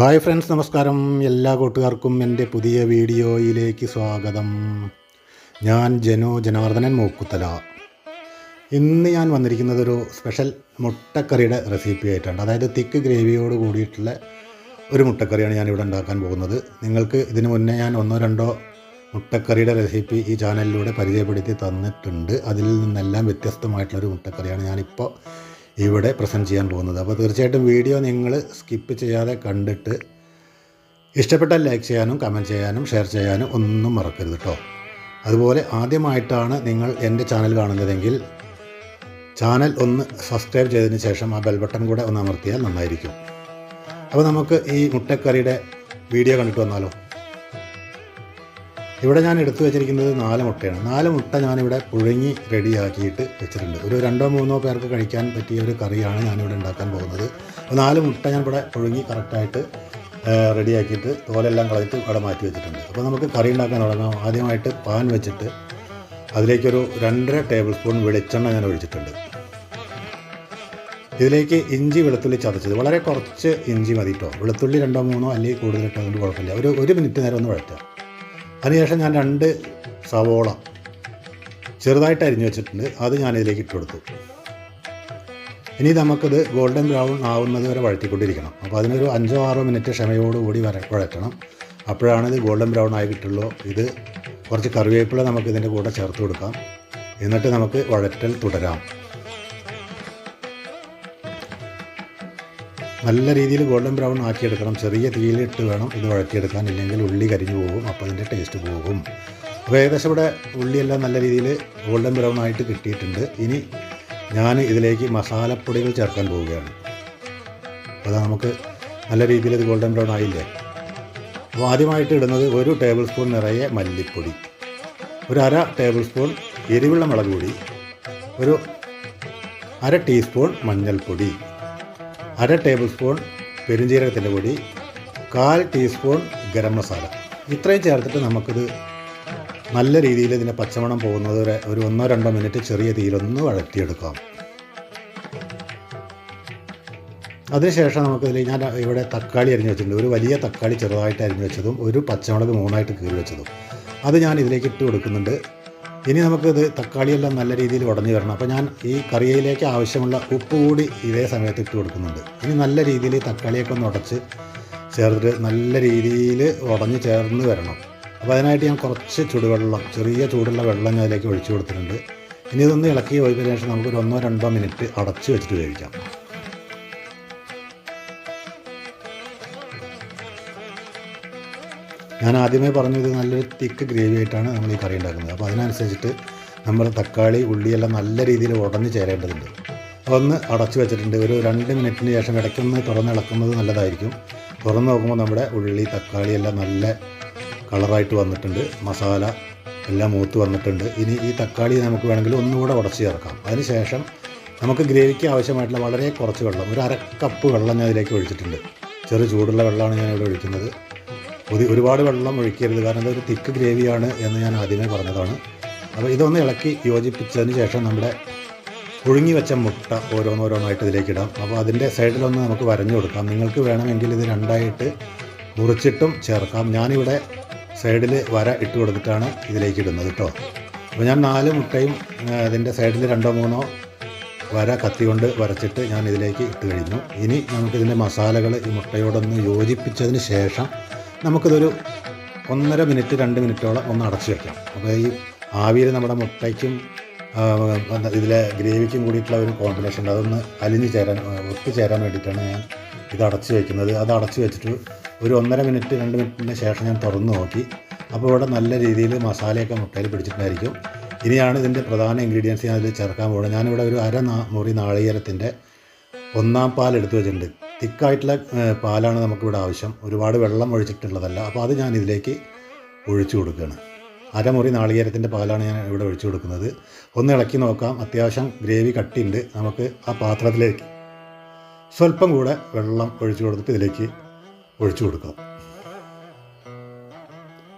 Hi friends നമസ്കാരം. എല്ലാ കൂട്ടുകാർക്കും എന്റെ പുതിയ വീഡിയോയിലേക്ക് സ്വാഗതം. ഞാൻ ജനോ ജനാർദ്ദനൻ മൂക്കുത്തല. ഇന്ന് ഞാൻ വന്നിരിക്കുന്നത് ഒരു സ്പെഷ്യൽ മുട്ടക്കറിയുടെ റെസിപ്പി ആയിട്ടാണ്. അതായത് തിക്ക് ഗ്രേവിയോട് കൂടിയിട്ടുള്ള ഒരു മുട്ടക്കറിയാണ് ഞാൻ ഇവിടെ ഉണ്ടാക്കാൻ പോകുന്നത്. നിങ്ങൾക്ക് ഇതിനു മുന്നേ ഞാൻ ഒന്നോ രണ്ടോ മുട്ടക്കറിയുടെ റെസിപ്പി ഈ ചാനലിലൂടെ പരിചയപ്പെടുത്തി തന്നിട്ടുണ്ട്. അതിൽ നിന്നെല്ലാം വ്യത്യസ്തമായിട്ടുള്ളൊരു മുട്ടക്കറിയാണ് ഞാനിപ്പോൾ ഇവിടെ പ്രസന്റ് ചെയ്യാൻ പോകുന്നത്. അപ്പോൾ തീർച്ചയായിട്ടും വീഡിയോ നിങ്ങൾ സ്കിപ്പ് ചെയ്യാതെ കണ്ടിട്ട് ഇഷ്ടപ്പെട്ടാൽ ലൈക്ക് ചെയ്യാനും കമന്റ് ചെയ്യാനും ഷെയർ ചെയ്യാനും ഒന്നും മറക്കരുത് കേട്ടോ അതുപോലെ ആദ്യമായിട്ടാണ് നിങ്ങൾ എന്റെ ചാനൽ കാണുന്നതെങ്കിൽ ചാനൽ ഒന്ന് സബ്സ്ക്രൈബ് ചെയ്തതിന് ശേഷം ആ ബെൽ ബട്ടൺ കൂടെ ഒന്ന് അമർത്തിയാൽ നന്നായിരിക്കും. അപ്പോൾ നമുക്ക് ഈ മുട്ടക്കറിയുടെ വീഡിയോ കണ്ടിട്ട് വന്നാലോ? ഇവിടെ ഞാൻ എടുത്തു വെച്ചിരിക്കുന്നത് നാല് മുട്ടയാണ്. നാല് മുട്ട ഞാനിവിടെ പുഴുങ്ങി റെഡിയാക്കിയിട്ട് വെച്ചിട്ടുണ്ട്. ഒരു രണ്ടോ മൂന്നോ പേർക്ക് കഴിക്കാൻ പറ്റിയ ഒരു കറിയാണ് ഞാനിവിടെ ഉണ്ടാക്കാൻ പോകുന്നത്. അപ്പോൾ നാല് മുട്ട ഞാൻ ഇവിടെ പുഴുങ്ങി കറക്റ്റായിട്ട് റെഡിയാക്കിയിട്ട് തോലെല്ലാം കളഞ്ഞിട്ട് അവിടെ മാറ്റി വെച്ചിട്ടുണ്ട്. അപ്പോൾ നമുക്ക് കറി ഉണ്ടാക്കാൻ തുടങ്ങാം. ആദ്യമായിട്ട് പാൻ വെച്ചിട്ട് അതിലേക്കൊരു രണ്ടര ടേബിൾ സ്പൂൺ വെളിച്ചെണ്ണ ഞാൻ ഒഴിച്ചിട്ടുണ്ട്. ഇതിലേക്ക് ഇഞ്ചി വെളുത്തുള്ളി ചതച്ചത്. വളരെ കുറച്ച് ഇഞ്ചി മതി കേട്ടോ. വെളുത്തുള്ളി രണ്ടോ മൂന്നോ അല്ലെങ്കിൽ കൂടുതലിട്ടോ അതുകൊണ്ട് കുഴപ്പമില്ല. ഒരു ഒരു മിനിറ്റ് നേരം ഒന്ന് വഴറ്റാം. അതിനുശേഷം ഞാൻ രണ്ട് സവോള ചെറുതായിട്ട് അരിഞ്ഞു വെച്ചിട്ടുണ്ട്. അത് ഞാനിതിലേക്ക് ഇട്ട് കൊടുത്തു. ഇനി നമുക്കിത് ഗോൾഡൻ ബ്രൗൺ ആവുന്നത് വരെ വഴറ്റിക്കൊണ്ടിരിക്കണം. അപ്പോൾ അതിനൊരു അഞ്ചോ ആറോ മിനിറ്റ് ക്ഷമയോടുകൂടി വര വഴറ്റണം. അപ്പോഴാണ് ഇത് ഗോൾഡൻ ബ്രൗൺ ആയി കിട്ടുള്ളൂ. ഇത് കുറച്ച് കറിവേപ്പില നമുക്ക് ഇതിന്റെ കൂടെ ചേർത്ത് കൊടുക്കാം. എന്നിട്ട് നമുക്ക് വഴറ്റൽ തുടരാം. നല്ല രീതിയിൽ ഗോൾഡൻ ബ്രൗൺ ആക്കിയെടുക്കണം. ചെറിയ തീയിലിട്ട് വേണം ഇത് വഴറ്റിയെടുക്കാൻ. ഇല്ലെങ്കിൽ ഉള്ളി കരിഞ്ഞു പോകും അപ്പോൾ അതിന്റെ ടേസ്റ്റ് പോകും. അപ്പോൾ ഏകദേശം ഇവിടെ ഉള്ളിയെല്ലാം നല്ല രീതിയിൽ ഗോൾഡൻ ബ്രൗൺ ആയിട്ട് കിട്ടിയിട്ടുണ്ട്. ഇനി ഞാൻ ഇതിലേക്ക് മസാലപ്പൊടികൾ ചേർക്കാൻ പോവുകയാണ്. അപ്പോൾ നമുക്ക് നല്ല രീതിയിൽ ഇത് ഗോൾഡൻ ബ്രൗൺ ആയില്ലേ? അപ്പോൾ ആദ്യമായിട്ട് ഇടുന്നത് ഒരു ടേബിൾ സ്പൂൺ നിറയെ മല്ലിപ്പൊടി ഒരു അര ടേബിൾ സ്പൂൺ എരിവുള്ള മുളക് പൊടി ഒരു അര ടീസ്പൂൺ മഞ്ഞൾപ്പൊടി. അര ടേബിൾ സ്പൂൺ പെരുംജീരകത്തിന്റെ പൊടി കാൽ ടീസ്പൂൺ ഗരം മസാല. ഇത്രയും ചേർത്തിട്ട് നമുക്കിത് നല്ല രീതിയിൽ ഇതിന്റെ പച്ചമണം പോകുന്നത് വരെ ഒരു ഒന്നോ രണ്ടോ മിനിറ്റ് ചെറിയ തീയിലൊന്ന് വഴറ്റിയെടുക്കാം. അതിനുശേഷം നമുക്കിതിൽ ഞാൻ ഇവിടെ തക്കാളി അരിഞ്ഞു വെച്ചിട്ടുണ്ട്. ഒരു വലിയ തക്കാളി ചെറുതായിട്ട് അരിഞ്ഞു വെച്ചതും ഒരു പച്ചമുളക് മൂന്നായിട്ട് കീറി വെച്ചതും. അത് ഞാൻ ഇതിലേക്ക് ഇട്ട് കൊടുക്കുന്നുണ്ട്. ഇനി നമുക്കിത് തക്കാളിയെല്ലാം നല്ല രീതിയിൽ ഉടഞ്ഞു വരണം. അപ്പോൾ ഞാൻ ഈ കറിയിലേക്ക് ആവശ്യമുള്ള ഉപ്പ് കൂടി ഇതേ സമയത്ത് ഇട്ട് കൊടുക്കുന്നുണ്ട്. ഇനി നല്ല രീതിയിൽ തക്കാളിയൊക്കെ ഒന്ന് ഉടച്ച് ചേർത്തിട്ട് നല്ല രീതിയിൽ ഉടഞ്ഞ് ചേർന്ന് വരണം. അപ്പോൾ അതിനായിട്ട് ഞാൻ കുറച്ച് ചുടുവെള്ളം ചെറിയ ചൂടുള്ള വെള്ളം ഞാൻ അതിലേക്ക് ഒഴിച്ചു കൊടുത്തിട്ടുണ്ട്. ഇനി ഇതൊന്ന് ഇളക്കി പോയതിനു ശേഷം നമുക്കൊരു ഒന്നോ രണ്ടോ മിനിറ്റ് അടച്ച് വെച്ചിട്ട് വേവിക്കാം. ഞാൻ ആദ്യമേ പറഞ്ഞത് നല്ലൊരു തിക്ക് ഗ്രേവി ആയിട്ടാണ് നമ്മൾ ഈ കറി ഉണ്ടാക്കുന്നത്. അപ്പോൾ അതിനനുസരിച്ചിട്ട് നമ്മൾ തക്കാളി ഉള്ളിയെല്ലാം നല്ല രീതിയിൽ ഉടഞ്ഞ് ചേരേണ്ടതുണ്ട്. ഒന്ന് അടച്ചു വെച്ചിട്ടുണ്ട്. ഒരു രണ്ട് മിനിറ്റിന് ശേഷം ഇടയ്ക്കൊന്ന് തുറന്നിളക്കുന്നത് നല്ലതായിരിക്കും. തുറന്ന് നോക്കുമ്പോൾ നമ്മുടെ ഉള്ളി തക്കാളി എല്ലാം നല്ല കളറായിട്ട് വന്നിട്ടുണ്ട്. മസാല എല്ലാം മൂത്ത് വന്നിട്ടുണ്ട്. ഇനി ഈ തക്കാളി നമുക്ക് വേണമെങ്കിൽ ഒന്നുകൂടെ ഉടച്ച് ചേർക്കാം. അതിനുശേഷം നമുക്ക് ഗ്രേവിക്ക് ആവശ്യമായിട്ടുള്ള വളരെ കുറച്ച് വെള്ളം ഒരു അര കപ്പ് വെള്ളം ഞാൻ ഇതിലേക്ക് ഒഴിച്ചിട്ടുണ്ട്. ചെറു ചൂടുള്ള വെള്ളമാണ് ഞാൻ ഇവിടെ ഒഴിക്കുന്നത്. ഒരുപാട് വെള്ളം ഒഴിക്കരുത്. കാരണം ഇതൊരു തിക്ക് ഗ്രേവിയാണ് എന്ന് ഞാൻ ആദ്യമേ പറഞ്ഞതാണ്. അപ്പോൾ ഇതൊന്ന് ഇളക്കി യോജിപ്പിച്ചതിന് ശേഷം നമ്മുടെ പുഴുങ്ങി വെച്ച മുട്ട ഓരോന്നോരോന്നായിട്ട് ഇതിലേക്ക് ഇടാം. അപ്പോൾ അതിന്റെ സൈഡിലൊന്ന് നമുക്ക് വരഞ്ഞു കൊടുക്കാം. നിങ്ങൾക്ക് വേണമെങ്കിൽ ഇത് രണ്ടായിട്ട് മുറിച്ചിട്ടും ചേർക്കാം. ഞാനിവിടെ സൈഡിൽ വര ഇട്ട് കൊടുത്തിട്ടാണ് ഇതിലേക്ക് ഇടുന്നത് കേട്ടോ. അപ്പോൾ ഞാൻ നാല് മുട്ടയും അതിന്റെ സൈഡിൽ രണ്ടോ മൂന്നോ വര കത്തി കൊണ്ട് വരച്ചിട്ട് ഞാൻ ഇതിലേക്ക് ഇട്ട് കഴിഞ്ഞു. ഇനി നമുക്കിതിന്റെ മസാലകൾ ഈ മുട്ടയോടൊന്ന് യോജിപ്പിച്ചതിന് ശേഷം നമുക്കിതൊരു ഒന്നര മിനിറ്റ് രണ്ട് മിനിറ്റോളം ഒന്ന് അടച്ചു വയ്ക്കാം അപ്പോൾ ഈ ആവിയിൽ നമ്മുടെ മുട്ടയ്ക്കും ഇതിലെ ഗ്രേവിക്കും കൂടിയിട്ടുള്ള ഒരു കോമ്പിനേഷൻ ഉണ്ട്. അതൊന്ന് അലിഞ്ഞ് ചേരാൻ ഒത്തു ചേരാൻ വേണ്ടിയിട്ടാണ് ഞാൻ ഇത് അടച്ചു വയ്ക്കുന്നത് അത് അടച്ചു വെച്ചിട്ട് ഒരു ഒന്നര മിനിറ്റ് രണ്ട് മിനിറ്റിന് ശേഷം ഞാൻ തുറന്നു നോക്കി. അപ്പോൾ ഇവിടെ നല്ല രീതിയിൽ മസാലയൊക്കെ മുട്ടയിൽ പിടിച്ചിട്ടുണ്ടായിരിക്കും. ഇനിയാണ് ഇതിന്റെ പ്രധാന ഇൻഗ്രീഡിയൻസ് ഞാൻ അതിൽ ചേർക്കാൻ പോകുന്നത്. ഞാനിവിടെ ഒരു അര നാ മുറി നാളികേരത്തിന്റെ ഒന്നാം പാൽ എടുത്തു വെച്ചിട്ടുണ്ട്. തിക്കായിട്ടുള്ള പാലാണ് നമുക്കിവിടെ ആവശ്യം. ഒരുപാട് വെള്ളം ഒഴിച്ചിട്ടുള്ളതല്ല. അപ്പോൾ അത് ഞാൻ ഇതിലേക്ക് ഒഴിച്ചു കൊടുക്കുകയാണ്. അരമുറി നാളികേരത്തിന്റെ പാലാണ് ഞാൻ ഇവിടെ ഒഴിച്ചു കൊടുക്കുന്നത്. ഒന്ന് ഇളക്കി നോക്കാം. അത്യാവശ്യം ഗ്രേവി കട്ടിയുണ്ട്. നമുക്ക് ആ പാത്രത്തിലേക്ക് സ്വല്പം കൂടെ വെള്ളം ഒഴിച്ചു കൊടുത്തിട്ട് ഇതിലേക്ക് ഒഴിച്ചു കൊടുക്കാം.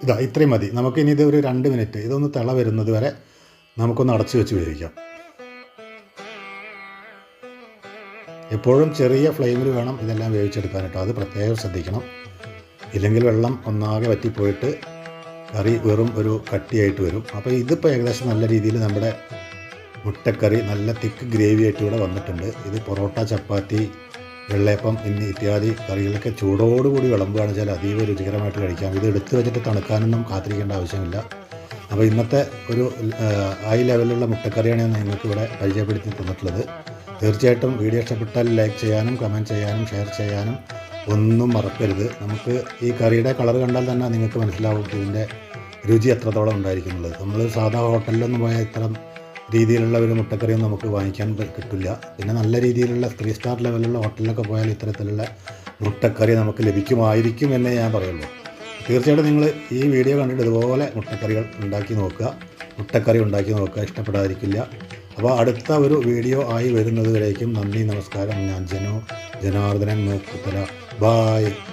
ഇതാ ഇത്രയും മതി. നമുക്കിനി ഇത് ഒരു രണ്ട് മിനിറ്റ്. ഇതൊന്ന് തിള വരുന്നത് വരെ നമുക്കൊന്ന് അടച്ചു വെച്ച് വേവിക്കാം. എപ്പോഴും ചെറിയ ഫ്ലെയിമിൽ വേണം ഇതെല്ലാം വേവിച്ചെടുക്കാൻ കേട്ടോ. അത് പ്രത്യേകം ശ്രദ്ധിക്കണം. ഇല്ലെങ്കിൽ വെള്ളം ഒന്നാകെ വറ്റിപ്പോയിട്ട് കറി വെറും ഒരു കട്ടിയായിട്ട് വരും. അപ്പോൾ ഇതിപ്പോൾ ഏകദേശം നല്ല രീതിയിൽ നമ്മുടെ മുട്ടക്കറി നല്ല തിക്ക് ഗ്രേവി ആയിട്ട് ഇവിടെ വന്നിട്ടുണ്ട്. ഇത് പൊറോട്ട ചപ്പാത്തി വെള്ളയപ്പം എന്നീ ഇത്യാദി കറികളൊക്കെ ചൂടോടുകൂടി വിളമ്പുകയാണെന്ന് വെച്ചാൽ അതീവ രുചികരമായിട്ട് കഴിക്കാം. ഇത് എടുത്തു വെച്ചിട്ട് തണുക്കാനൊന്നും കാത്തിരിക്കേണ്ട ആവശ്യമില്ല. അപ്പോൾ ഇന്നത്തെ ഒരു ഹൈ ലെവലിലുള്ള മുട്ടക്കറിയാണ് ഞാൻ നിങ്ങൾക്ക് ഇവിടെ പരിചയപ്പെടുത്തി തന്നിട്ടുള്ളത്. തീർച്ചയായിട്ടും വീഡിയോ ഇഷ്ടപ്പെട്ടാൽ ലൈക്ക് ചെയ്യാനും കമന്റ് ചെയ്യാനും ഷെയർ ചെയ്യാനും ഒന്നും മറക്കരുത്. നമുക്ക് ഈ കറിയുടെ കളർ കണ്ടാൽ തന്നെ നിങ്ങൾക്ക് മനസ്സിലാവും ഇതിന്റെ രുചി എത്രത്തോളം ഉണ്ടായിരിക്കുന്നുള്ളത് നമ്മൾ സാധാ ഹോട്ടലിലൊന്നും പോയാൽ ഇത്തരം രീതിയിലുള്ള ഒരു മുട്ടക്കറിയൊന്നും നമുക്ക് വാങ്ങിക്കാൻ കിട്ടില്ല. പിന്നെ നല്ല രീതിയിലുള്ള ത്രീ സ്റ്റാർ ലെവലുള്ള ഹോട്ടലിലൊക്കെ പോയാൽ ഇത്തരത്തിലുള്ള മുട്ടക്കറി നമുക്ക് ലഭിക്കുമായിരിക്കും എന്നേ ഞാൻ പറയുള്ളൂ. തീർച്ചയായിട്ടും നിങ്ങൾ ഈ വീഡിയോ കണ്ടിട്ട് ഇതുപോലെ മുട്ടക്കറികൾ ഉണ്ടാക്കി നോക്കുക. മുട്ടക്കറി ഉണ്ടാക്കി നോക്കുക. ഇഷ്ടപ്പെടാതിരിക്കില്ല. അപ്പോൾ അടുത്ത ഒരു വീഡിയോ ആയി വരുന്നതുവരേക്കും നന്ദി നമസ്കാരം. ഞാൻ ജനോ. ജനാർദ്ദനൻ മൂക്കുത്തല. ബായ്